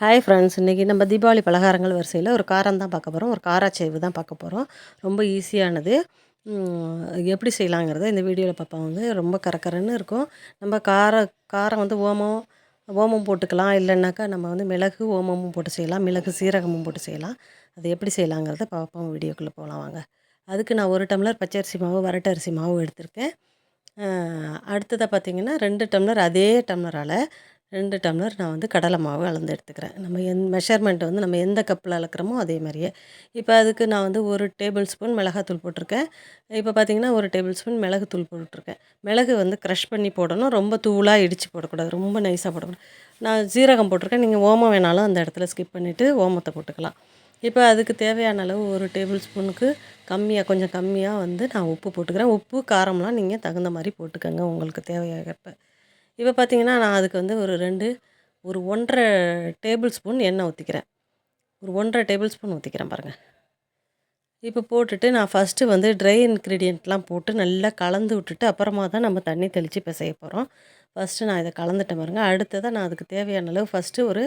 Hi friends இன்றைக்கி நம்ம தீபாவளி பலகாரங்கள் வரிசையில் ஒரு காரம் தான் பார்க்க போகிறோம் ஒரு காராச்சேவு தான் பார்க்க போகிறோம் ரொம்ப ஈஸியானது. எப்படி செய்யலாங்கிறத இந்த வீடியோவில் பார்ப்போம். வந்து ரொம்ப கரக்கரன்னு இருக்கும். நம்ம கார காரம் வந்து ஓமம் ஓமம் போட்டுக்கலாம். இல்லைன்னாக்கா நம்ம வந்து மிளகு ஓமமும் போட்டு செய்யலாம். மிளகு சீரகமும் போட்டு செய்யலாம். அது எப்படி செய்யலாங்கிறத பார்ப்போம். வீடியோக்குள்ளே போகலாம் வாங்க. அதுக்கு நான் ஒரு டம்ளர் பச்சரிசி மாவு வரட்டரிசி மாவு எடுத்திருக்கேன். அடுத்ததாக பார்த்திங்கன்னா ரெண்டு டம்ளர் அதே டம்ளரால் ரெண்டு டம்ளர் நான் வந்து கடலை மாவு அளந்து எடுத்துக்கிறேன். நம்ம எந் மெஷர்மெண்ட் வந்து நம்ம எந்த கப்பில் அளக்குறோமோ அதே மாதிரியே. இப்போ அதுக்கு நான் வந்து ஒரு டேபிள் ஸ்பூன் மிளகாத்தூள் போட்டிருக்கேன். இப்போ பார்த்தீங்கன்னா ஒரு டேபிள் ஸ்பூன் மிளகுத்தூள் போட்டிருக்கேன் மிளகு வந்து க்ரஷ் பண்ணி போடணும். ரொம்ப தூளாக இடித்து போடக்கூடாது. ரொம்ப நைஸாக போடக்கூடாது. நான் ஜீரகம் போட்டிருக்கேன். நீங்கள் ஓமம் வேணாலும் அந்த இடத்துல ஸ்கிப் பண்ணிவிட்டு ஓமத்தை போட்டுக்கலாம். இப்போ அதுக்கு தேவையான அளவு ஒரு டேபிள் ஸ்பூனுக்கு கம்மியாக கொஞ்சம் கம்மியாக வந்து நான் உப்பு போட்டுக்கிறேன். உப்பு காரம்லாம் நீங்கள் தகுந்த மாதிரி போட்டுக்கோங்க. உங்களுக்கு தேவையாகிறப்ப. இப்போ பார்த்தீங்கன்னா நான் அதுக்கு வந்து ஒரு ரெண்டு ஒரு ஒன்றரை டேபிள் ஸ்பூன் எண்ணெய் ஊற்றிக்கிறேன் ஒரு ஒன்றரை டேபிள் ஸ்பூன் ஊற்றிக்கிறேன் பாருங்கள் இப்போ போட்டுட்டு நான் ஃபஸ்ட்டு வந்து ட்ரை இன்க்ரீடியண்ட்லாம் போட்டு நல்லா கலந்து விட்டுட்டு அப்புறமா தான் நம்ம தண்ணி தெளித்து பிசைய போகிறோம் ஃபஸ்ட்டு நான் இதை கலந்துட்டேன் பாருங்கள் அடுத்ததாக நான் அதுக்கு தேவையான அளவு ஃபஸ்ட்டு ஒரு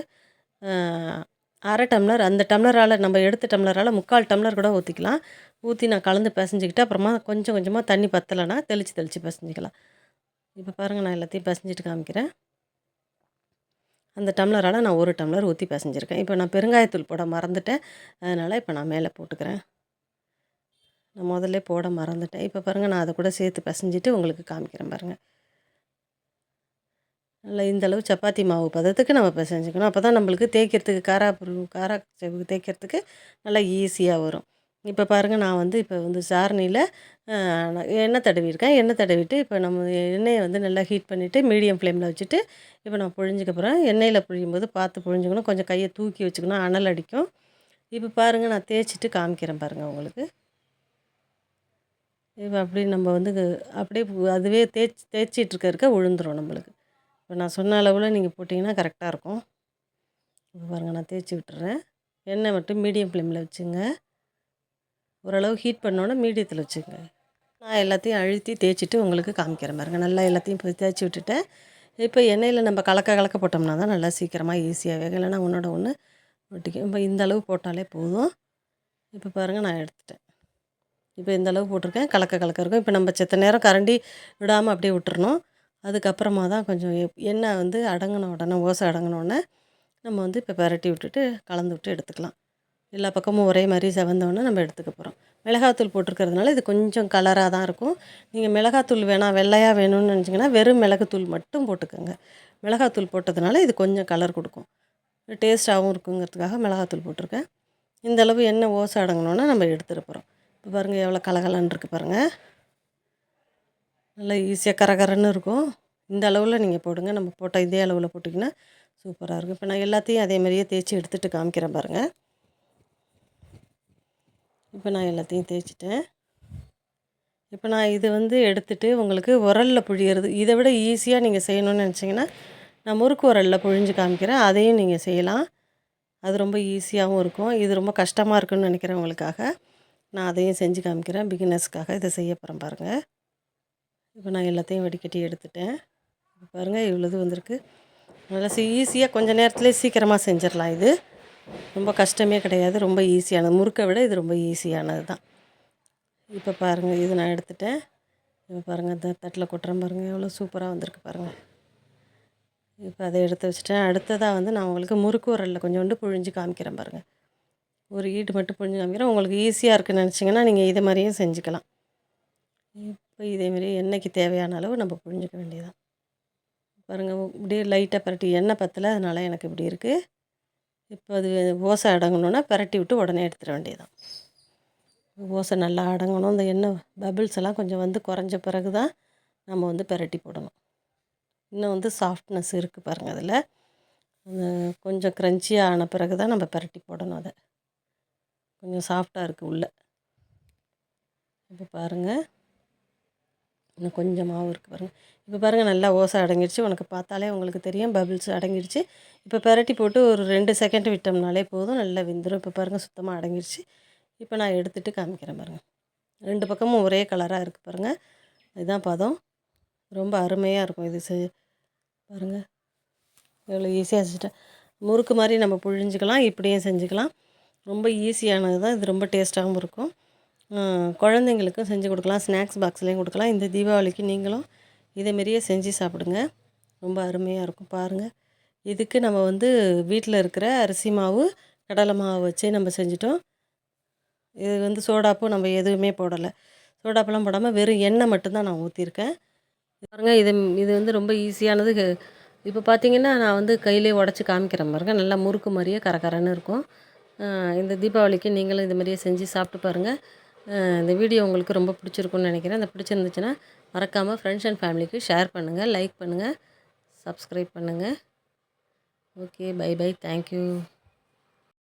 அரை டம்ளர் அந்த டம்ளரால் நம்ம எடுத்த டம்ளரால் முக்கால் டம்ளர் கூட ஊற்றிக்கலாம் ஊற்றி நான் கலந்து பிசைஞ்சிக்கிட்டு அப்புறமா கொஞ்சம் கொஞ்சமாக தண்ணி பத்தலைன்னா தெளித்து தெளித்து பிசைஞ்சிக்கலாம். இப்போ பாருங்கள் நான் எல்லாத்தையும் பிசைஞ்சிட்டு காமிக்கிறேன். அந்த டம்ளரால் நான் ஒரு டம்ளர் ஊற்றி பிசைஞ்சிருக்கேன். இப்போ நான் பெருங்காயத்தூள் போட மறந்துட்டேன். அதனால் இப்போ நான் மேலே போட்டுக்கிறேன். நான் முதல்ல போட மறந்துட்டேன். இப்போ பாருங்கள் நான் அதை கூட சேர்த்து பிசைஞ்சிட்டு உங்களுக்கு காமிக்கிறேன் பாருங்கள் நல்லா இந்த அளவு சப்பாத்தி மாவு பதத்துக்கு நம்ம பிசைஞ்சுக்கணும். அப்போ தான் நம்மளுக்கு தேய்க்கிறதுக்கு காரா காரா தேய்க்கிறதுக்கு நல்லா ஈஸியாக வரும். இப்போ பாருங்கள் நான் வந்து இப்போ வந்து சாரணியில் எண்ணெய் தடவிருக்கேன் எண்ணெய் தடவிட்டு இப்போ நம்ம எண்ணெயை வந்து நல்லா ஹீட் பண்ணிவிட்டு மீடியம் ஃப்ளேமில் வச்சுட்டு இப்போ நான் புழிஞ்சிக்க போகிறேன் எண்ணெயில் புழியும் போது பார்த்து புழிஞ்சுக்கணும். கொஞ்சம் கையை தூக்கி வச்சுக்கணும். அனல் அடிக்கும். இப்போ பாருங்கள் நான் தேய்ச்சிட்டு காமிக்கிறேன் பாருங்கள் உங்களுக்கு. இப்போ அப்படி நம்ம வந்து அப்படியே அதுவே தேய்ச்சி தேய்ச்சிட்டு இருக்க இருக்க விழுந்துரும் நம்மளுக்கு. இப்போ நான் சொன்ன அளவில் நீங்கள் போட்டிங்கன்னா கரெக்டாக இருக்கும். இப்போ பாருங்கள் நான் தேய்ச்சி விட்டுறேன். எண்ணெய் மட்டும் மீடியம் ஃப்ளேமில் வச்சுங்க. ஓரளவு ஹீட் பண்ணோன்னே மீடியத்தில் வச்சுங்க. நான் எல்லாத்தையும் அழுத்தி தேய்ச்சிட்டு உங்களுக்கு காமிக்கிறேன் பாருங்க. நல்லா எல்லாத்தையும் போய் தேய்ச்சி விட்டுட்டேன் இப்போ எண்ணெயில் நம்ம கலக்க கலக்க போட்டோம்னா தான் நல்லா சீக்கிரமாக ஈஸியாக வேகும். இல்லைன்னா ஒன்றோட ஒன்று ஒட்டிக்கும் இப்போ இந்த அளவு போட்டாலே போதும். இப்போ பாருங்கள் நான் எடுத்துட்டேன். இப்போ இந்த அளவு போட்டிருக்கேன். கலக்க கலக்க இருக்கும். இப்போ நம்ம செத்த நேரம் கரண்டி விடாமல் அப்படியே விட்டுறணும். அதுக்கப்புறமா தான் கொஞ்சம் எப்- எண்ணெய் வந்து அடங்கின உடனே ஓசை அடங்கின உடனே நம்ம வந்து இப்போ பரட்டி விட்டுட்டு கலந்து விட்டு எடுத்துக்கலாம். எல்லா பக்கமும் ஒரே மாதிரி செவந்தோடனே நம்ம எடுத்துக்க போகிறோம் மிளகாத்தூள் போட்டிருக்கிறதுனால இது கொஞ்சம் கலராக தான் இருக்கும். நீங்கள் மிளகாத்தூள் வேணாம் வெள்ளையாக வேணும்னு நினச்சிங்கன்னா வெறும் மிளகுத்தூள் மட்டும் போட்டுக்கோங்க. மிளகாத்தூள் போட்டதுனால இது கொஞ்சம் கலர் கொடுக்கும். டேஸ்ட்டாகவும் இருக்குங்கிறதுக்காக மிளகாத்தூள் போட்டிருக்கேன். இந்த அளவு எண்ணெய் ஓசை அடங்கினோன்னா நம்ம எடுத்துகிட்டு போகிறோம் இப்போ பாருங்கள் எவ்வளோ கலகலன்னு இருக்குது பாருங்கள் நல்லா ஈஸியாக கரகரன்னு இருக்கும். இந்த அளவில் நீங்கள் போடுங்க. நம்ம போட்டால் இதே அளவில் போட்டிங்கன்னா சூப்பராக இருக்கும். இப்போ நான் எல்லாத்தையும் அதே மாதிரியே தேய்ச்சி எடுத்துகிட்டு காமிக்கிறேன் பாருங்கள் இப்போ நான் எல்லாத்தையும் தேய்ச்சிட்டேன். இப்போ நான் இது வந்து எடுத்துட்டு உங்களுக்கு உரலில் புழியறது இதை விட ஈஸியாக நீங்கள் செய்யணும்னு நினச்சிங்கன்னா நான் முறுக்கு உரலில் புழிஞ்சு காமிக்கிறேன். அதையும் நீங்கள் செய்யலாம். அது ரொம்ப ஈஸியாகவும் இருக்கும். இது ரொம்ப கஷ்டமாக இருக்குன்னு நினைக்கிறவங்களுக்காக நான் அதையும் செஞ்சு காமிக்கிறேன். பிகினர்ஸ்க்காக இதை செய்ய போகிறேன் பாருங்கள் இப்போ நான் எல்லாத்தையும் வடிகட்டி எடுத்துட்டேன். பாருங்கள் இவ்வளோது வந்திருக்கு. நல்லா ஈஸியாக கொஞ்சம் நேரத்துலேயே சீக்கிரமாக செஞ்சிடலாம் இது. ரொம்ப கஷ்டமே கிடையாது ரொம்ப ஈஸியானது. முறுக்கை விட இது ரொம்ப ஈஸியானது தான். இப்போ பாருங்கள் இது நான் எடுத்துட்டேன். இப்போ பாருங்கள் இந்த தட்டில் கொட்டுறேன் பாருங்கள் எவ்வளோ சூப்பராக வந்திருக்கு பாருங்கள் இப்போ அதை எடுத்து வச்சுட்டேன். அடுத்ததாக வந்து நான் உங்களுக்கு முறுக்கு உரலில் கொஞ்சோண்டு புழிஞ்சு காமிக்கிறேன் பாருங்கள் ஒரு ஈடு மட்டும் புழிஞ்சு காமிக்கிறேன். உங்களுக்கு ஈஸியாக இருக்குன்னு நினச்சிங்கன்னா நீங்கள் இதை மாதிரியும் செஞ்சுக்கலாம். இப்போ இதேமாரி எண்ணெய்க்கு தேவையான அளவு நம்ம புழிஞ்சிக்க வேண்டியதான் பாருங்கள் இப்படியே லைட்டாக பரட்டி எண்ணெய் பத்தலை அதனால் எனக்கு இப்படி இருக்குது இப்போ அது ஓசை அடங்கணுன்னா பரட்டி விட்டு உடனே எடுத்துட வேண்டியதான் ஓசை நல்லா அடங்கணும். இந்த எண்ணெய் பபிள்ஸ் எல்லாம் கொஞ்சம் வந்து குறைஞ்ச பிறகு தான் நம்ம வந்து பரட்டி போடணும். இன்னும் வந்து சாஃப்ட்னஸ் இருக்குது பாருங்கள் அதில். அந்த கொஞ்சம் க்ரன்ச்சியாக ஆன பிறகு தான் நம்ம பரட்டி போடணும் அதை. கொஞ்சம் சாஃப்டாக இருக்குது உள்ளே. இப்போ பாருங்கள் இன்னும் கொஞ்சம் மாவு இருக்குது பாருங்கள் இப்போ பாருங்கள் நல்லா ஓசை அடங்கிடுச்சு உனக்கு பார்த்தாலே உங்களுக்கு தெரியும் பபிள்ஸ் அடங்கிடுச்சு இப்போ பெரட்டி போட்டு ஒரு ரெண்டு செகண்ட் விட்டோம்னாலே போதும் நல்லா வெந்துடும் இப்போ பாருங்கள் சுத்தமாக அடங்கிடுச்சு இப்போ நான் எடுத்துகிட்டு காமிக்கிறேன் பாருங்கள் ரெண்டு பக்கமும் ஒரே கலராக இருக்குது பாருங்கள் இதுதான் பதம். ரொம்ப அருமையாக இருக்கும் இது. செ பாருங்கள் எவ்வளோ ஈஸியாக செஞ்சுட்டேன் முறுக்கு மாதிரி நம்ம புழிஞ்சிக்கலாம் இப்படியும் செஞ்சுக்கலாம். ரொம்ப ஈஸியானது தான் இது ரொம்ப டேஸ்ட்டாகவும் இருக்கும். குழந்தைங்களுக்கும் செஞ்சு கொடுக்கலாம் ஸ்நாக்ஸ் பாக்ஸ்லேயும் கொடுக்கலாம். இந்த தீபாவளிக்கு நீங்களும் இதேமாரியே செஞ்சு சாப்பிடுங்க. ரொம்ப அருமையாக இருக்கும் பாருங்கள் இதுக்கு நம்ம வந்து வீட்டில் இருக்கிற அரிசி மாவு கடலை மாவு வச்சே நம்ம செஞ்சிட்டோம். இது வந்து சோடாப்பு நம்ம எதுவுமே போடலை. சோடாப்பெல்லாம் போடாமல் வெறும் எண்ணெய் மட்டும்தான் நான் ஊற்றிருக்கேன் பாருங்கள் இது இது வந்து ரொம்ப ஈஸியானது. இப்போ பார்த்தீங்கன்னா நான் வந்து கையிலே உடச்சி காமிக்கிறேன் பாருங்கள் நல்லா முறுக்கு மாதிரியே கரகரன்னு இருக்கும். இந்த தீபாவளிக்கு நீங்களும் இது மாதிரியே செஞ்சு சாப்பிட்டு பாருங்கள் இந்த வீடியோ உங்களுக்கு ரொம்ப பிடிச்சிருக்குன்னு நினைக்கிறேன். அந்த பிடிச்சிருந்துச்சுன்னா மறக்காமல் ஃப்ரெண்ட்ஸ் அண்ட் ஃபேமிலிக்கு ஷேர் பண்ணுங்கள் லைக் பண்ணுங்கள் சப்ஸ்கிரைப் பண்ணுங்கள் okay bye bye thank you